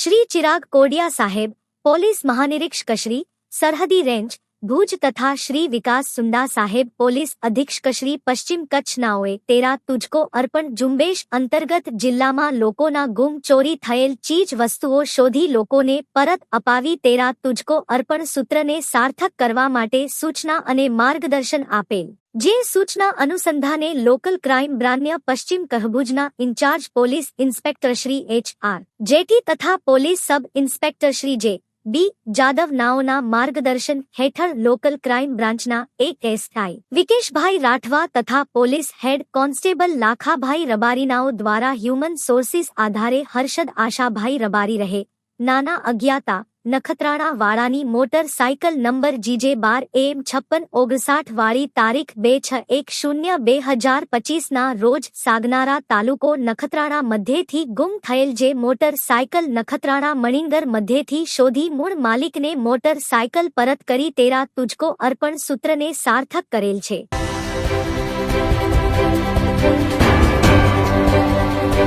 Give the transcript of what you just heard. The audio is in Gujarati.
શ્રી ચિરાગ કોડિયા સાહેબ, પોલીસ મહાનિરીક્ષક શ્રી સરહદી રેન્જ, ભુજ તથા શ્રી વિકાસ સુંદા સાહેબ, પોલીસ અધિક્ષક શ્રી પશ્ચિમ કચ્છનાઓએ તેરા તુજકો અર્પણ ઝુંબેશ અંતર્ગત જિલ્લામાં લોકોના ગુમ ચોરી થયેલ ચીજ વસ્તુઓ શોધી લોકોને પરત અપાવી તેરા તુજકો અર્પણ સૂત્રને સાર્થક કરવા માટે સૂચના અને માર્ગદર્શન આપેલ. જે સૂચના અનુસંધાને લોકલ ક્રાઇમ બ્રાન્ય પશ્ચિમ કહભુજના incharge police inspector Shri H R jetty તથા police sub inspector Shri J B Jadav નાઓના માર્ગદર્શન હેઠળ લોકલ ક્રાઇમ બ્રાન્ચના એએસઆઈ વિકેશભાઈ રાઠવા તથા પોલીસ હેડ કોન્સ્ટેબલ લાખાભાઈ રબારીનાઓ દ્વારા હ્યુમન સોર્સિસ આધારે હર્ષદ આશાભાઈ રબારી રહે નાના અજ્ઞાતા નખત્રાણા વાળાની મોટર સાયકલ નંબર જીજે બાર એમ છપ્પન ઓગણસાઠ વાળી તારીખ બે છ એક શૂન્ય બે હજાર પચીસના રોજ સાગનારા તાલુકો નખત્રાણા મધ્યેથી ગુમ થયેલ જે મોટર સાયકલ નખત્રાણા મણિંગર મધ્યેથી શોધી મૂળ માલિકને મોટર સાયકલ પરત કરી તેરા તુજકો અર્પણ સૂત્રને સાર્થક કરેલ છે.